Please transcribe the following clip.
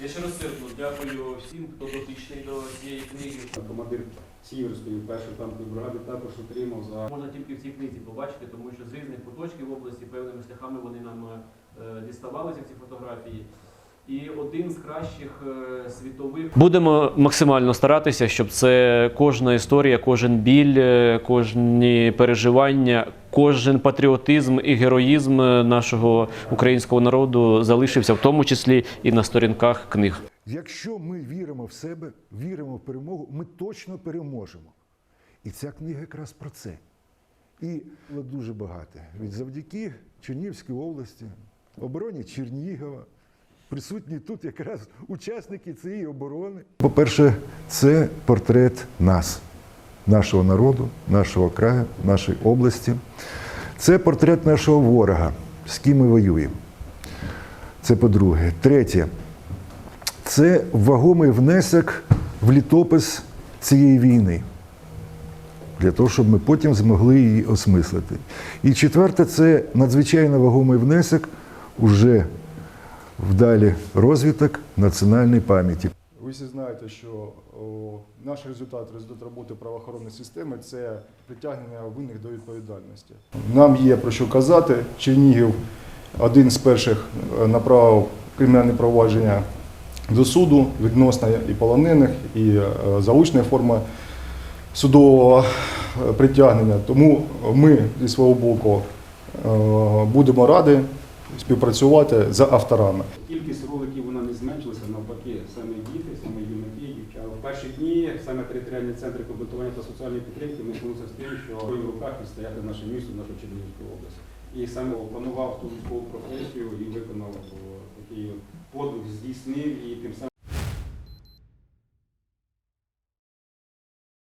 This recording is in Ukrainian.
Я ще раз сердно дякую всім, хто дотичний до цієї книги. Командир Сіверської першої танкової бригади також отримав за Можна тільки в цій книзі побачити, тому що з різних куточків області певними шляхами вони нам діставалися діставалися ці фотографії. І один з кращих е, світових Будемо максимально старатися, щоб це кожна історія, кожен біль, е, кожні переживання, кожен патріотизм і героїзм нашого українського народу залишився, в тому числі і на сторінках книг. Якщо ми віримо в себе, віримо в перемогу, ми точно переможемо. І ця книга якраз про це. І дуже багато. Від завдяки Чернігівській області, обороні Чернігова, присутні тут якраз учасники цієї оборони. По-перше, це портрет нас, нашого народу, нашого краю, нашої області. Це портрет нашого ворога, з ким ми воюємо. Це по-друге. Третє, це вагомий внесок в літопис цієї війни, для того, щоб ми потім змогли її осмислити. І четверте, це надзвичайно вагомий внесок уже в далі розвиток національної пам'яті. Ви всі знаєте, що наш результат, результат роботи правоохоронної системи це притягнення винних до відповідальності. Нам є про що казати. Чернігів один з перших е, направив кримінальне провадження до суду відносно і полонених, і е, заочної форми судового е, притягнення. Тому ми зі свого боку будемо раді співпрацювати з авторами. кількість роликів вона не зменшилася, навпаки, саме діти, саме юнаки, дівчата. В перші дні саме територіальні центри комплектування та соціальної підтримки ми змогли з тим, що в руках і стояти наше місто, нашу Чернігівську область. І саме опанував ту військову професію і виконав такий подвиг, здійснив і тим самим.